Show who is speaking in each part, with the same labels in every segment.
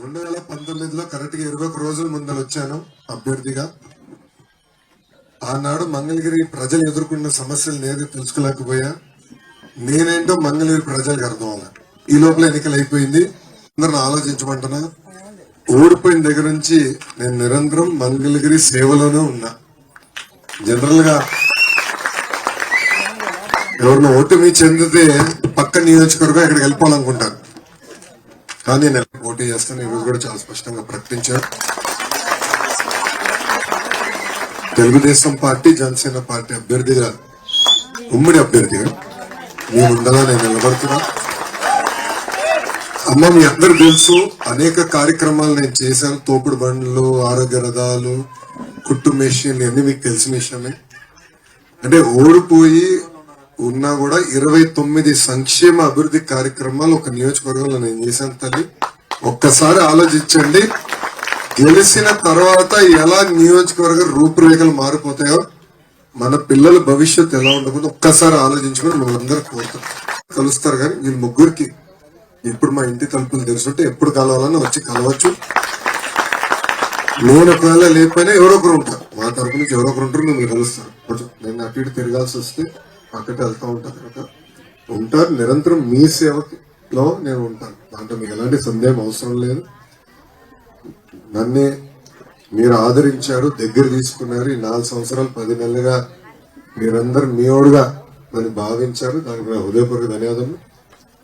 Speaker 1: రెండు వేల పంతొమ్మిదిలో కరెక్ట్గా ఇరవై ఒక రోజుల ముందర వచ్చాను అభ్యర్థిగా. ఆనాడు మంగళగిరి ప్రజలు ఎదుర్కొన్న సమస్యలు నేనే తెలుసుకోలేకపోయా. నేనేంటో మంగళగిరి ప్రజలకు అర్థం అవ్వాలి ఈ లోపల ఎన్నికలు అయిపోయింది. అందరిని ఆలోచించమంటున్నా. ఓడిపోయిన దగ్గర నుంచి నేను నిరంతరం మంగళగిరి సేవలోనే ఉన్నా. జనరల్గా ఎవరిని ఓటమి చెందితే పక్క నియోజకవర్గం ఇక్కడికి వెళ్ళిపోవాలనుకుంటారు. కానీ నేను పోటీ చేస్తాను. ఈరోజు కూడా చాలా స్పష్టంగా ప్రకటించారు. తెలుగుదేశం పార్టీ జనసేన పార్టీ అభ్యర్థిగా ఉమ్మడి అభ్యర్థిగా మీ ముందర నేను నిలబడుతున్నా. అమ్మ మీ అందరు తెలుసు అనేక కార్యక్రమాలు నేను చేశాను. తోపుడు బండ్లు ఆరోగ్య రథాలు కుట్టు మెషిన్ అన్ని మీకు తెలిసిన విషయమే. అంటే ఓడిపోయి ఉన్నా కూడా ఇరవై తొమ్మిది సంక్షేమ అభివృద్ధి కార్యక్రమాలు ఒక నియోజకవర్గంలో నేను చేశాను తల్లి. ఒక్కసారి ఆలోచించండి. గెలిచిన తర్వాత ఎలా నియోజకవర్గ రూపురేఖలు మారిపోతాయో మన పిల్లల భవిష్యత్తు ఎలా ఉండకుండా ఒక్కసారి ఆలోచించుకొని మనందరూ కోరుతాం. కలుస్తారు కానీ వీళ్ళు ముగ్గురికి ఇప్పుడు మా ఇంటి తలుపులు తెలుసుంటే ఎప్పుడు కలవాలన్నా వచ్చి కలవచ్చు. నేను ఒకవేళ లేకపోయినా ఎవరో ఒకరు ఉంటారు. మా తరపు నుంచి ఎవరో ఒకరు ఉంటారు మిమ్మల్ని కలుస్తారు కొంచెం నేను అటు ఇటు తిరగాల్సి వస్తే పక్కకి వెళ్తూ ఉంటాను కనుక ఉంటారు నిరంతరం మీ సేవలో నేను ఉంటాను. దాంట్లో మీకు ఎలాంటి సందేహం అవసరం లేదు. నన్నే మీరు ఆదరించారు దగ్గర తీసుకున్నారు. ఈ నాలుగు సంవత్సరాలు పది నెలలుగా మీరందరూ మీోడుగా నన్ను భావించారు. దానికి నా హృదయపూర్వక ధన్యవాదాలు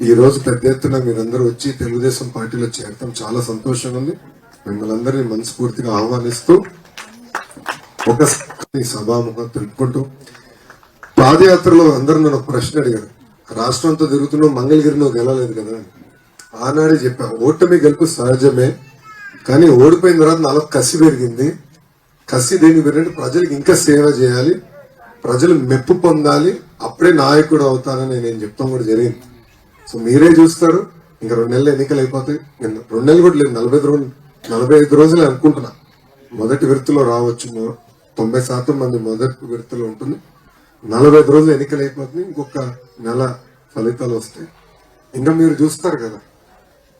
Speaker 1: ఈ రోజు పెద్ద ఎత్తున మీరందరూ వచ్చి తెలుగుదేశం పార్టీలో చేరటం చాలా సంతోషంగా ఉంది. మిమ్మల్ని అందరినీ మనస్ఫూర్తిగా ఆహ్వానిస్తూ ఒక సభాముఖం తెలుపుకుంటూ పాదయాత్రలో అందరూ నన్ను ఒక ప్రశ్న అడిగారు. రాష్ట్రంతో తిరుగుతున్నావు మంగళగిరి నువ్వు గెలలేదు కదా? ఆనాడే చెప్పా ఓటమి గెలుపు సహజమే కానీ ఓడిపోయిన తర్వాత నాలో కసి పెరిగింది. కసి దేనికి పెరిగింది ప్రజలకు ఇంకా సేవ చేయాలి ప్రజలు మెప్పు పొందాలి అప్పుడే నాయకుడు అవుతానని నేను చెప్తాం కూడా జరిగింది. సో మీరే చూస్తారు ఇంకా రెండు నెలలు ఎన్నికలు అయిపోతాయి. నేను రెండు నెలలు కూడా లేదు నలభై రోజులు నలభై ఐదు రోజులు అనుకుంటున్నా. మొదటి విడతలో రావచ్చు తొంభై శాతం మంది మొదటి విడతలో ఉంటుంది. నలభై ఐదు రోజులు ఎన్నికలు అయిపోతుంది ఇంకొక నెల ఫలితాలు వస్తాయి. ఇంకా మీరు చూస్తారు కదా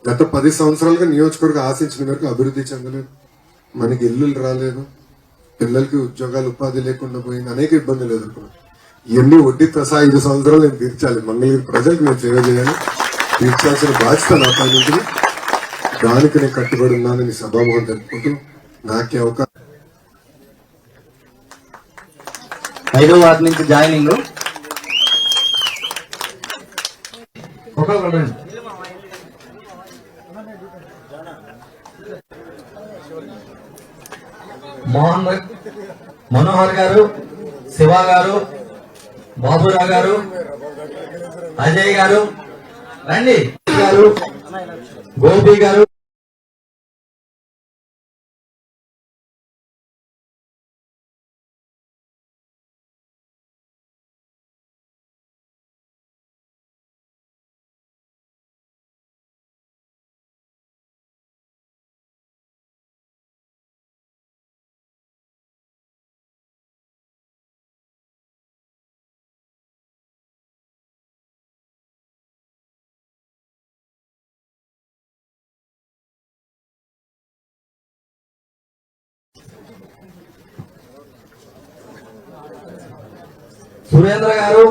Speaker 1: గత పది సంవత్సరాలుగా నియోజకవర్గ ఆశించిన మేరకు అభివృద్ధి చెందలేదు. మనకి ఇల్లులు రాలేదు పిల్లలకి ఉద్యోగాలు ఉపాధి లేకుండా పోయింది అనేక ఇబ్బందులు ఎదుర్కొన్నాం. ఇవన్నీ వడ్డీ ప్రసా ఐదు సంవత్సరాలు నేను తీర్చాలి. మంగళగిరి ప్రజలకు నేను సేవ చేయాలి. తీర్చాల్సిన బాధ్యత నా పైన దానికి నేను కట్టుబడి ఉన్నానని సభాముఖం తెలుపుకుంటూ నాకే అవకాశం
Speaker 2: ఐదో వార్డు నుంచి జాయినింగ్. మోహన్ మనోహర్ గారు శివ గారు బాబురావు గారు అజయ్ గారు రండి. గారు గోపి గారు సురేంద్ర గారు